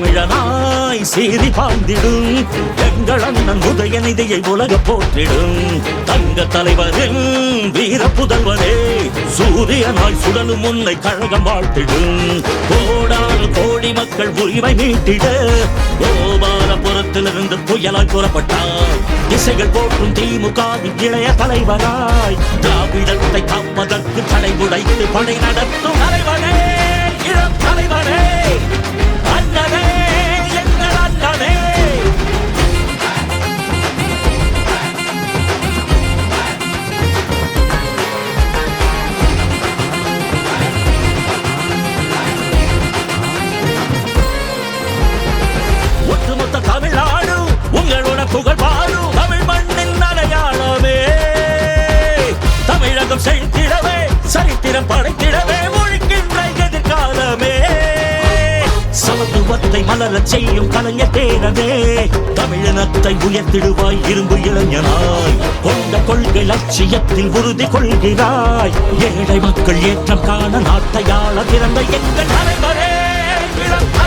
தமிழனாய் சீறி பாய்ந்திடும் எங்கள் அண்ணன் உதயநிதியை உலக போற்றிடும். தங்க தலைவரின் வீர புதல்வரே சூரியனாய் சுடலும் உன்னை கழகம் வாழ்த்திடும். கோடான கோடி மக்கள் உரிமை மீட்டிட கோபாலபுரத்திலிருந்து புயலாய் புறப்பட்டார் திசைகள் போற்றும் திமுக இளைய தலைவராய் திராவிடத்தை காப்பதற்கு தடை உடைத்து படை நடத்தும் தலைவரே சரித்திரம் படைத்திடவே ஒழிக்கின்ற எதிர்காலமே. சமத்துவத்தை மலரச் செய்யும் கலைஞர் தேரவே தமிழினத்தை உயர்த்திடுவாய் இரும்பு இளைஞனாய். கொண்ட கொள்கை லட்சியத்தில் உறுதி கொள்கிறாய். ஏழை மக்கள் ஏற்றம் காண நாட்டையாள பிறந்த எங்கள் தலைவரே இளம் தலைவரே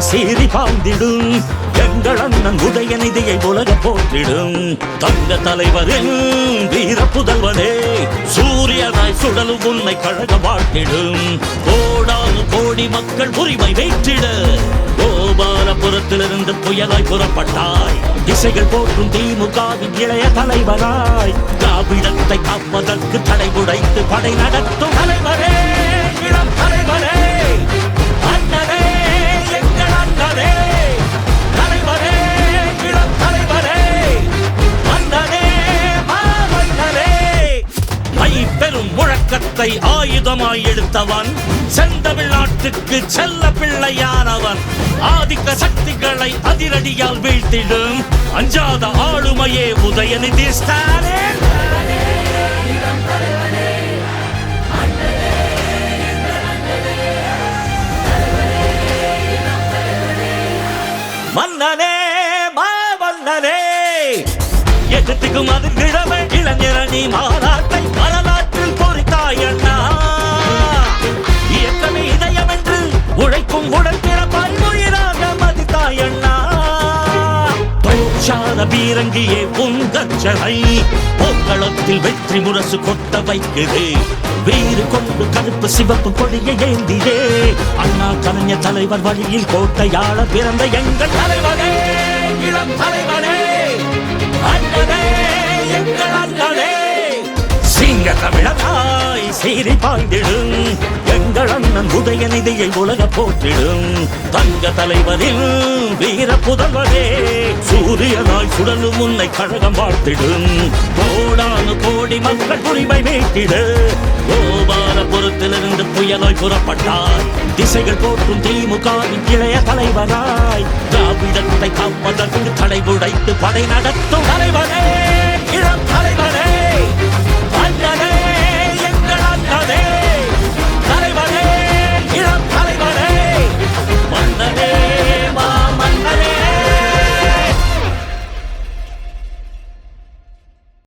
சீறி பாந்திடும். எங்கள் அண்ணன் உதயநிதியை உலக போற்றிடும். தங்க தலைவரின் வீர புதல்வனே சூரியனாய் சுடலும் உன்னை கழக வாழ்த்திடும். கோடானு கோடி மக்கள் உரிமை வைத்திட கோபாலபுரத்திலிருந்து புயலாய் புறப்பட்டாய். திசைகள் போற்றும் திமுகவின் இளைய தலைவராய் திராவிடத்தை காப்பதற்கு தடை உடைத்து படை நடத்தும் தலைவரே. ஆயுதமாய் எடுத்தவன் செந்தமிழ்நாட்டுக்கு செல்ல பிள்ளையானவன். ஆதிக்க சக்திகளை அதிரடியால் வீழ்த்திடும். அஞ்சாத ஆளுமையே உதயநிதி ஸ்டாலின். மன்னனே மாமன்னனே. எதிர்த்துக்கும் அது கிழமை இளைஞரணி மாநாட்டை வரலாற்றில் பொறித்தாய் அண்ணா உழைக்கும் உடல் பிறப்பாய் உயிராக மதித்தாய் அண்ணா தோற்றாத பீரங்கியே உங்கச்சலை போக்களத்தில் வெற்றி முரசு கொட்ட வைக்குது வீறு கொண்டு கருப்பு சிவப்பு கொடியை ஏந்தியே அண்ணா கலைஞர் தலைவர் வழியில் கோட்டையாள பிறந்த எங்கள் தலைவரே இளம் தலைவரே அண்ணனே எங்கள் அண்ணனே. சிங்க தமிழனாய் சீறி பாய்ந்திடும். எங்கள் அண்ணன் உதயநிதியை உலக போற்றிடும். தங்க தலைவரில் வீர புதல்வரே சூரியனாய் சுடலும் உன்னை கழகம் வாழ்த்திடும். கோடானு கோடி மக்கள் உரிமை மீட்டிட. கோபாலபுரத்திலிருந்து புயலாய் புறப்பட்டார் திசைகள் போற்றும் திமுகவின் இளைய தலைவராய். திராவிடத்தை காப்பதற்கு தடை உடைத்து படை நடத்தும் தலைவரே இளம் தலைவர்.